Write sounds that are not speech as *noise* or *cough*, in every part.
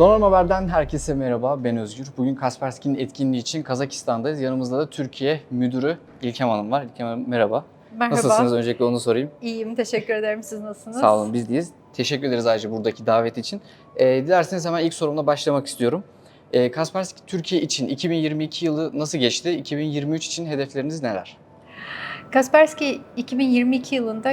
Donanım Haber'den herkese merhaba. Ben Özgür. Bugün Kaspersky'nin etkinliği için Kazakistan'dayız. Yanımızda da Türkiye Müdürü İlkem Hanım var. İlkem Hanım merhaba. Merhaba. Nasılsınız? Öncelikle onu sorayım. İyiyim, teşekkür ederim. Siz nasılsınız? Sağ olun, biz deyiz. Teşekkür ederiz ayrıca buradaki davet için. Ee, dilerseniz hemen ilk sorumla başlamak istiyorum. Ee, Kaspersky Türkiye için 2022 yılı nasıl geçti? 2023 için hedefleriniz neler? Kaspersky 2022 yılında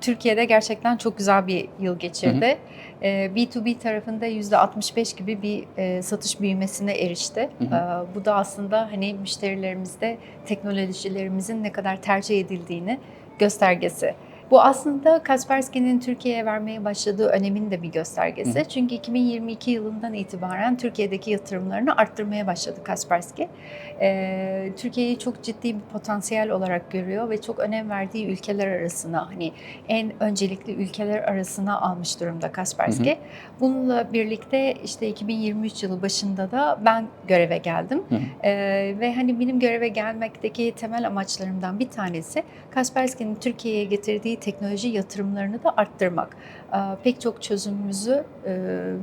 Türkiye'de gerçekten çok güzel bir yıl geçirdi. Ee, B2B tarafında %65 gibi bir e, satış büyümesine erişti. Hı hı. Ee, Bu da aslında hani müşterilerimizde teknolojilerimizin ne kadar tercih edildiğini göstergesi. Bu aslında Kaspersky'nin Türkiye'ye vermeye başladığı önemin de bir göstergesi. Hı hı. Çünkü 2022 yılından itibaren Türkiye'deki yatırımlarını arttırmaya başladı Kaspersky. Ee, Türkiye'yi çok ciddi bir potansiyel olarak görüyor ve çok önem verdiği ülkeler arasına hani en öncelikli ülkeler arasına almış durumda Kaspersky. Bununla birlikte işte 2023 yılı başında da ben göreve geldim. Hı hı. Ee, ve hani benim göreve gelmekteki temel amaçlarımdan bir tanesi Kaspersky'nin Türkiye'ye getirdiği teknoloji yatırımlarını da arttırmak. Ee, pek çok çözümümüzü e,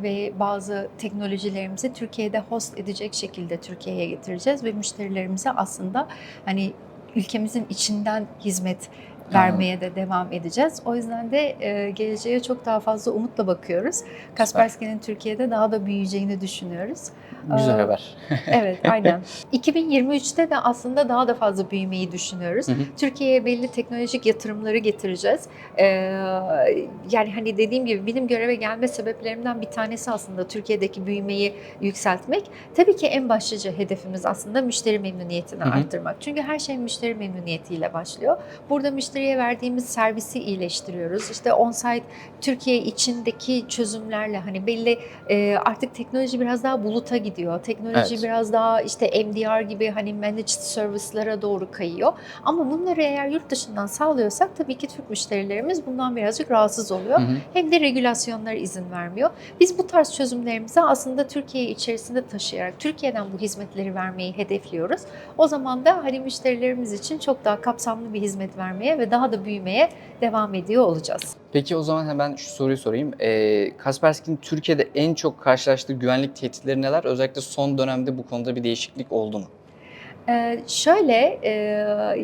ve bazı teknolojilerimizi Türkiye'de host edecek şekilde Türkiye'ye getireceğiz ve müşterilerimize aslında hani ülkemizin içinden hizmet vermeye de devam edeceğiz. O yüzden de e, geleceğe çok daha fazla umutla bakıyoruz. Kaspersky'nin Türkiye'de daha da büyüyeceğini düşünüyoruz. Güzel Ee, haber. *laughs* Evet, aynen. 2023'te de aslında daha da fazla büyümeyi düşünüyoruz. Türkiye'ye belli teknolojik yatırımları getireceğiz. Ee, yani hani dediğim gibi benim göreve gelme sebeplerimden bir tanesi aslında Türkiye'deki büyümeyi yükseltmek. Tabii ki en başlıca hedefimiz aslında müşteri memnuniyetini Hı hı. arttırmak. Çünkü her şey müşteri memnuniyetiyle başlıyor. Burada müşteriye verdiğimiz servisi iyileştiriyoruz. İşte on-site Türkiye içindeki çözümlerle hani belli e, artık teknoloji biraz daha buluta gidiyor. Teknoloji Evet. biraz daha işte MDR gibi hani managed service'lara doğru kayıyor. Ama bunları eğer yurt dışından sağlıyorsak tabii ki Türk müşterilerimiz bundan birazcık rahatsız oluyor. Hı hı. Hem de regülasyonlar izin vermiyor. Biz bu tarz çözümlerimizi aslında Türkiye içerisinde taşıyarak Türkiye'den bu hizmetleri vermeyi hedefliyoruz. O zaman da hani müşterilerimiz için çok daha kapsamlı bir hizmet vermeye ve daha da büyümeye devam ediyor olacağız. Peki o zaman hemen şu soruyu sorayım. Ee, Kaspersky'nin Türkiye'de en çok karşılaştığı güvenlik tehditleri neler? Özellikle son dönemde bu konuda bir değişiklik oldu mu? Ee, şöyle e,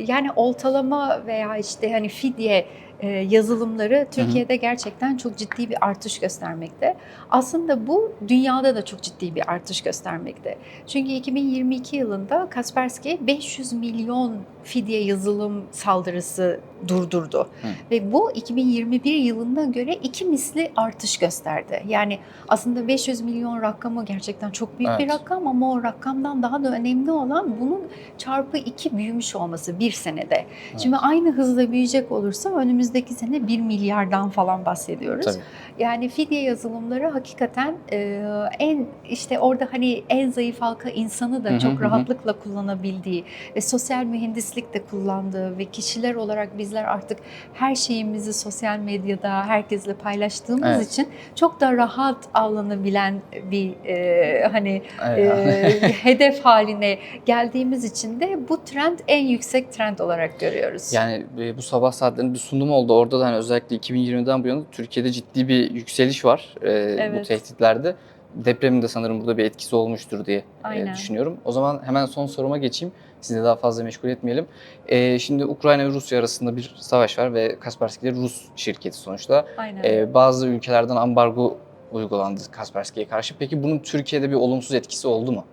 yani oltalama veya işte hani fidye yazılımları Türkiye'de gerçekten çok ciddi bir artış göstermekte. Aslında bu dünyada da çok ciddi bir artış göstermekte. Çünkü 2022 yılında Kaspersky 500 milyon fidye yazılım saldırısı durdurdu. Hı. Ve bu 2021 yılına göre iki misli artış gösterdi. Yani aslında 500 milyon rakamı gerçekten çok büyük bir Evet. rakam ama o rakamdan daha da önemli olan bunun çarpı iki büyümüş olması bir senede. Şimdi aynı hızla büyüyecek olursa önümüzdeki sene 1 milyardan falan bahsediyoruz. Tabii. Yani fidye yazılımları hakikaten e, en işte orada hani en zayıf halka insanı da Hı hı, çok hı rahatlıkla kullanabildiği ve sosyal mühendislik de kullandığı ve kişiler olarak bizler artık her şeyimizi sosyal medyada herkesle paylaştığımız Evet. için çok da rahat avlanabilen bir e, hani Evet. e, hedef haline geldiğimiz için de bu trend en yüksek trend olarak görüyoruz. Yani e, bu sabah saatlerinde bir sunum oldu. Orada da hani özellikle 2020'den bu yana Türkiye'de ciddi bir yükseliş var e, bu Evet. tehditlerde. Depremin de sanırım burada bir etkisi olmuştur diye e, düşünüyorum. O zaman hemen son soruma geçeyim. Sizi daha fazla meşgul etmeyelim. E, şimdi Ukrayna ve Rusya arasında bir savaş var ve Kaspersky de Rus şirketi sonuçta. Aynen. E, bazı ülkelerden ambargo uygulandı Kaspersky'ye karşı. Peki bunun Türkiye'de bir olumsuz etkisi oldu mu?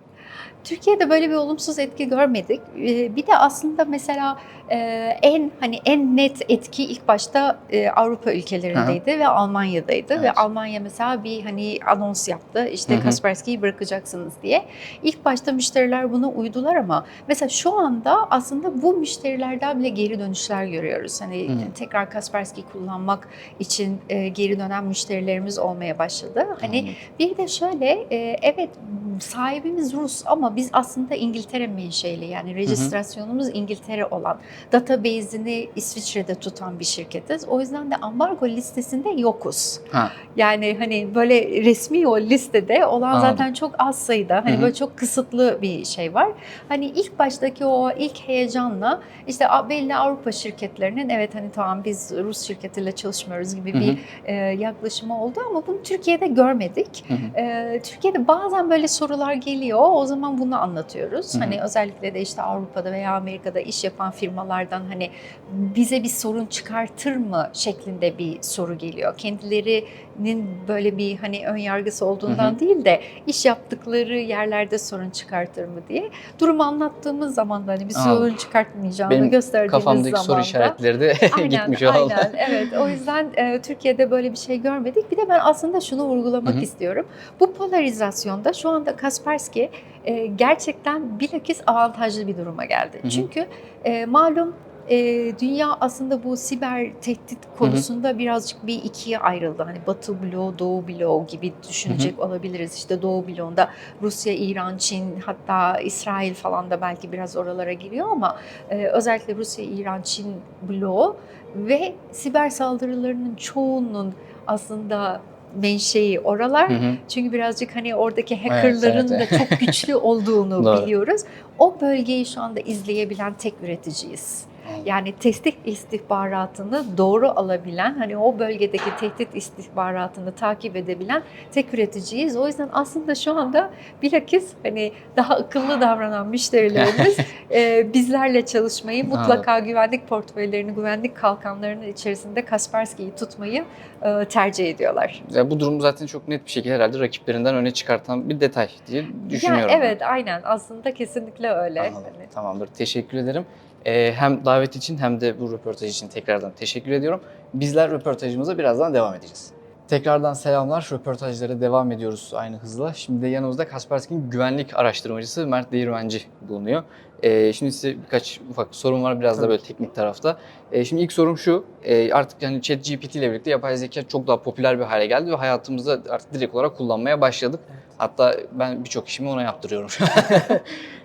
Türkiye'de böyle bir olumsuz etki görmedik. Ee, Bir de aslında mesela e, en hani en net etki ilk başta e, Avrupa ülkelerindeydi ve Almanya'daydı ve Evet. Almanya mesela bir hani anons yaptı işte Hı hı. Kaspersky'yi bırakacaksınız diye. İlk başta müşteriler buna uydular ama mesela şu anda aslında bu müşterilerden bile geri dönüşler görüyoruz. Hani Hı. tekrar Kaspersky kullanmak için e, geri dönen müşterilerimiz olmaya başladı. Hani Anladım. bir de şöyle, evet sahibimiz Rus ama biz aslında İngiltere menşeli yani rejistrasyonumuz İngiltere olan database'ini İsviçre'de tutan bir şirketiz. O yüzden de ambargo listesinde yokuz. Ha. Yani hani böyle resmi o listede olan Anladım. zaten çok az sayıda hani Hı hı. böyle çok kısıtlı bir şey var. Hani ilk baştaki o ilk heyecanla işte belli Avrupa şirketlerinin evet hani tamam biz Rus şirketiyle çalışmıyoruz gibi Hı hı. bir e, yaklaşımı oldu ama bunu Türkiye'de görmedik. Hı hı. E, Türkiye'de bazen böyle sorular geliyor. O zaman bunu anlatıyoruz. Hı hı. Hani özellikle de işte Avrupa'da veya Amerika'da iş yapan firmalardan hani bize bir sorun çıkartır mı şeklinde bir soru geliyor. Kendilerinin böyle bir hani ön yargısı olduğundan Hı hı. değil de iş yaptıkları yerlerde sorun çıkartır mı diye. Durumu anlattığımız zaman da hani bir sorun çıkartmayacağını Benim gösterdiğimiz Kafamdaki zaman soru işaretleri de *laughs* Aynen, gitmiş oldu. aynen. Evet, o yüzden e, Türkiye'de böyle bir şey görmedik. Bir de ben aslında şunu vurgulamak Hı hı. istiyorum. Bu polarizasyonda şu anda Kaspersky e, gerçekten bilakis avantajlı bir duruma geldi. Hı hı. Çünkü e, malum e, dünya aslında bu siber tehdit konusunda birazcık bir ikiye ayrıldı. Hani Batı bloğu, Doğu bloğu gibi düşünecek olabiliriz. İşte Doğu bloğunda Rusya, İran, Çin hatta İsrail falan da belki biraz oralara giriyor ama e, özellikle Rusya, İran, Çin bloğu ve siber saldırılarının çoğunun aslında menşei oralar. Hı hı. Çünkü birazcık hani oradaki hackerların evet, da çok güçlü *laughs* olduğunu biliyoruz. O bölgeyi şu anda izleyebilen tek üreticiyiz. Yani tehdit istihbaratını doğru alabilen, hani o bölgedeki tehdit istihbaratını takip edebilen tek üreticiyiz. O yüzden aslında şu anda bilakis hani daha akıllı davranan müşterilerimiz *laughs* e, bizlerle çalışmayı, mutlaka güvenlik portföylerini, güvenlik kalkanlarının içerisinde Kaspersky'yi tutmayı e, tercih ediyorlar. Ya bu durum zaten çok net bir şekilde herhalde rakiplerinden öne çıkartan bir detay diye düşünüyorum. Ya, evet, aynen. Aslında kesinlikle öyle. Anladım. Hani- Tamamdır. Teşekkür ederim. Ee, hem davet için hem de bu röportaj için tekrardan teşekkür ediyorum. Bizler röportajımıza birazdan devam edeceğiz. Tekrardan selamlar. Röportajlara devam ediyoruz aynı hızla. Şimdi de yanımızda Kaspersky'nin güvenlik araştırmacısı Mert Değirmenci bulunuyor. Ee, şimdi size birkaç ufak sorum var biraz da böyle teknik tarafta. Ee, şimdi ilk sorum şu. Ee, artık yani ChatGPT ile birlikte yapay zeka çok daha popüler bir hale geldi ve hayatımızda artık direkt olarak kullanmaya başladık. Evet. Hatta ben birçok işimi ona yaptırıyorum şu. *laughs*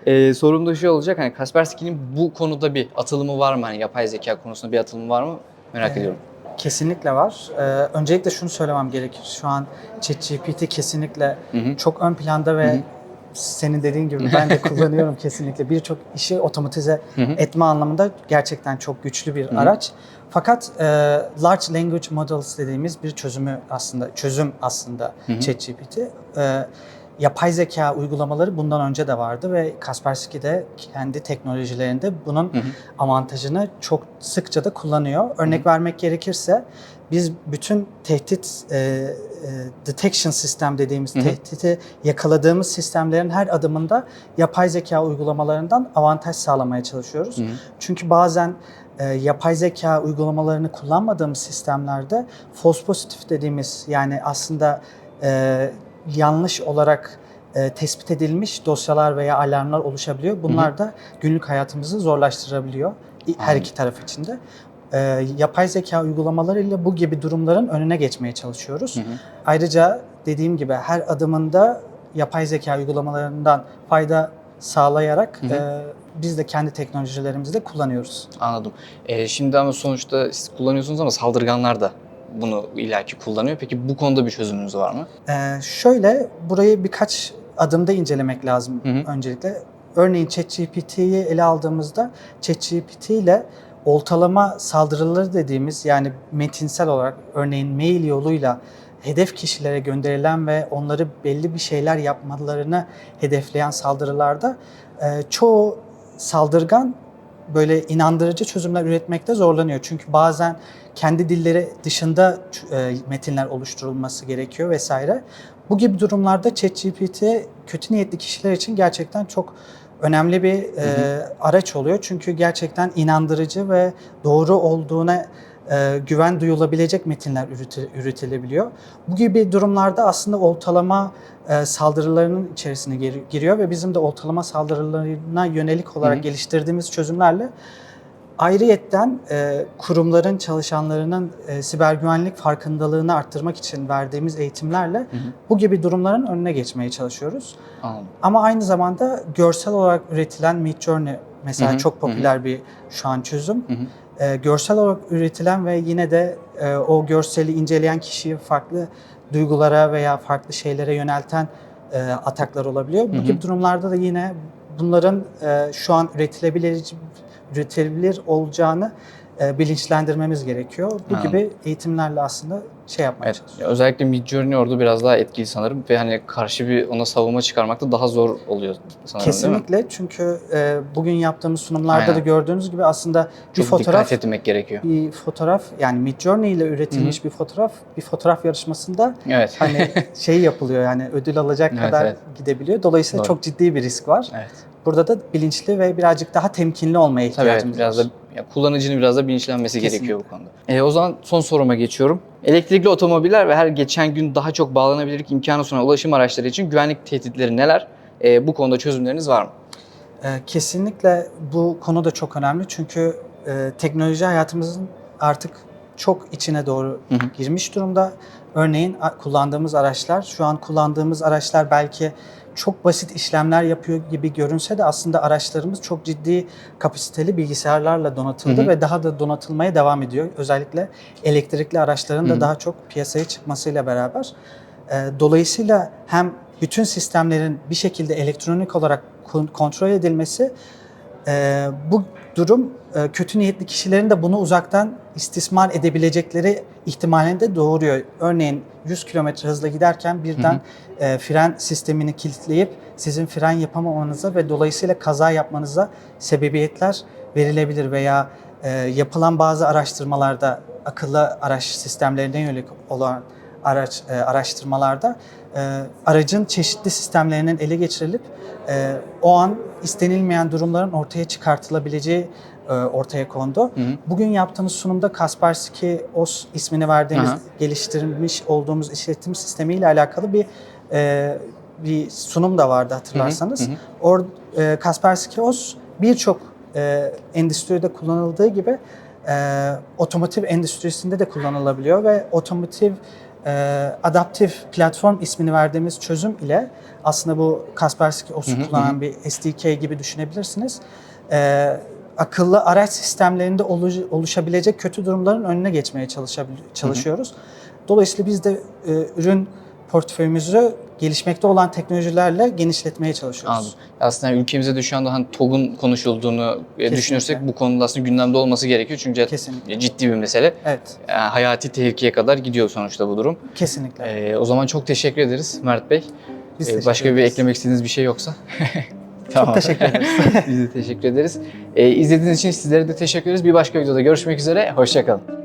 Ee, sorum da şey olacak hani Kaspersky'nin bu konuda bir atılımı var mı? Hani yapay zeka konusunda bir atılımı var mı? Merak Ee, ediyorum. Kesinlikle var. Ee, öncelikle şunu söylemem gerekir. Şu an ChatGPT kesinlikle Hı hı. çok ön planda ve Hı hı. Senin dediğin gibi ben de *laughs* kullanıyorum kesinlikle. Birçok işi otomatize Hı hı. etme anlamında gerçekten çok güçlü bir Hı hı. araç. Fakat e, large language models dediğimiz bir çözümü aslında çözüm aslında. ChatGPT. E, yapay zeka uygulamaları bundan önce de vardı ve Kaspersky de kendi teknolojilerinde bunun Hı hı. avantajını çok sıkça da kullanıyor. Örnek vermek gerekirse biz bütün tehdit e, e, detection sistem dediğimiz Hı hı. tehditi yakaladığımız sistemlerin her adımında yapay zeka uygulamalarından avantaj sağlamaya çalışıyoruz. Hı hı. Çünkü bazen e, yapay zeka uygulamalarını kullanmadığımız sistemlerde false positive dediğimiz yani aslında e, yanlış olarak e, tespit edilmiş dosyalar veya alarmlar oluşabiliyor. Bunlar da günlük hayatımızı zorlaştırabiliyor her Anladım. iki taraf için de. E, yapay zeka uygulamalarıyla bu gibi durumların önüne geçmeye çalışıyoruz. Hı hı. Ayrıca dediğim gibi her adımında yapay zeka uygulamalarından fayda sağlayarak Hı hı. e, biz de kendi teknolojilerimizi de kullanıyoruz. Anladım. Ee, şimdi ama sonuçta siz kullanıyorsunuz ama saldırganlar da bunu ilaki kullanıyor. Peki bu konuda bir çözümünüz var mı? Ee, şöyle burayı birkaç adımda incelemek lazım Hı hı. öncelikle. Örneğin ChatGPT'yi ele aldığımızda ChatGPT ile oltalama saldırıları dediğimiz yani metinsel olarak örneğin mail yoluyla hedef kişilere gönderilen ve onları belli bir şeyler yapmalarını hedefleyen saldırılarda e, çoğu saldırgan böyle inandırıcı çözümler üretmekte zorlanıyor. Çünkü bazen kendi dilleri dışında e, metinler oluşturulması gerekiyor vesaire. Bu gibi durumlarda ChatGPT kötü niyetli kişiler için gerçekten çok önemli bir e, araç oluyor. Çünkü gerçekten inandırıcı ve doğru olduğuna e, güven duyulabilecek metinler üreti- üretilebiliyor. Bu gibi durumlarda aslında oltalama e, saldırılarının içerisine gir- giriyor ve bizim de oltalama saldırılarına yönelik olarak Hı hı. geliştirdiğimiz çözümlerle Ayrıyetten e, kurumların çalışanlarının e, siber güvenlik farkındalığını arttırmak için verdiğimiz eğitimlerle hı. bu gibi durumların önüne geçmeye çalışıyoruz. Anladım. Ama aynı zamanda görsel olarak üretilen Midjourney mesela Hı hı, çok hı hı. popüler bir şu an çözüm. Hı hı. E, görsel olarak üretilen ve yine de e, o görseli inceleyen kişiyi farklı duygulara veya farklı şeylere yönelten e, ataklar olabiliyor. Bu gibi durumlarda da yine bunların e, şu an üretilebilir üretilebilir olacağını e, bilinçlendirmemiz gerekiyor. Bu Anladım. gibi eğitimlerle aslında şey yapmaya Evet. çalışıyoruz. Ya Özellikle Midjourney orada biraz daha etkili sanırım ve hani karşı bir ona savunma çıkarmakta daha zor oluyor sanırım? Kesinlikle çünkü e, bugün yaptığımız sunumlarda Aynen. da gördüğünüz gibi aslında bir Çok fotoğraf dikkat etmek gerekiyor. bir fotoğraf yani Midjourney ile üretilmiş bir fotoğraf bir fotoğraf yarışmasında Evet. hani *laughs* şey yapılıyor yani ödül alacak Evet, kadar evet. gidebiliyor. Dolayısıyla Doğru. çok ciddi bir risk var. evet. Burada da bilinçli ve birazcık daha temkinli olmaya Tabii evet, ihtiyacımız biraz var. da ya kullanıcının biraz da bilinçlenmesi Kesinlikle. gerekiyor bu konuda. E, o zaman son soruma geçiyorum. Elektrikli otomobiller ve her geçen gün daha çok bağlanabilirlik imkanı sunan ulaşım araçları için güvenlik tehditleri neler? E, bu konuda çözümleriniz var mı? Ee, Kesinlikle bu konu da çok önemli çünkü e, teknoloji hayatımızın artık çok içine doğru Hı hı. girmiş durumda. Örneğin kullandığımız araçlar, şu an kullandığımız araçlar belki çok basit işlemler yapıyor gibi görünse de aslında araçlarımız çok ciddi kapasiteli bilgisayarlarla donatıldı Hı hı. ve daha da donatılmaya devam ediyor. Özellikle elektrikli araçların Hı da hı. daha çok piyasaya çıkmasıyla beraber. Ee, Dolayısıyla hem bütün sistemlerin bir şekilde elektronik olarak kon- kontrol edilmesi e, bu durum e, kötü niyetli kişilerin de bunu uzaktan istismar edebilecekleri ihtimalini de doğuruyor. Örneğin 100 km hızla giderken birden e, fren sistemini kilitleyip sizin fren yapamamanıza ve dolayısıyla kaza yapmanıza sebebiyetler verilebilir veya e, yapılan bazı araştırmalarda akıllı araç sistemlerine yönelik olan araç e, araştırmalarda e, aracın çeşitli sistemlerinin ele geçirilip e, o an istenilmeyen durumların ortaya çıkartılabileceği e, ortaya kondu. Hı hı. Bugün yaptığımız sunumda Kaspersky OS ismini verdiğimiz Aha. geliştirmiş olduğumuz işletim sistemiyle alakalı bir e, bir sunum da vardı hatırlarsanız. Hı hı. Or, e, Kaspersky OS birçok e, endüstride kullanıldığı gibi e, otomotiv endüstrisinde de kullanılabiliyor ve otomotiv adaptif platform ismini verdiğimiz çözüm ile aslında bu Kaspersky OS'u kullanan bir SDK gibi düşünebilirsiniz. E, akıllı araç sistemlerinde oluş- oluşabilecek kötü durumların önüne geçmeye çalışıyoruz. Dolayısıyla biz de e, ürün portföyümüzü gelişmekte olan teknolojilerle genişletmeye çalışıyoruz. Anladım. Aslında ülkemizde de şu anda hani TOG'un konuşulduğunu e, Kesinlikle. düşünürsek bu konuda aslında gündemde olması gerekiyor. Çünkü Kesinlikle. ciddi bir mesele. Evet, Yani hayati tehlikeye kadar gidiyor sonuçta bu durum. kesinlikle. E, o zaman çok teşekkür ederiz Mert Bey. Biz E, teşekkür başka bir ederiz. eklemek istediğiniz bir şey yoksa? *laughs* Çok teşekkür ederiz. *laughs* Biz de teşekkür ederiz. E, izlediğiniz için sizlere de teşekkür ederiz. Bir başka videoda görüşmek üzere. Hoşçakalın.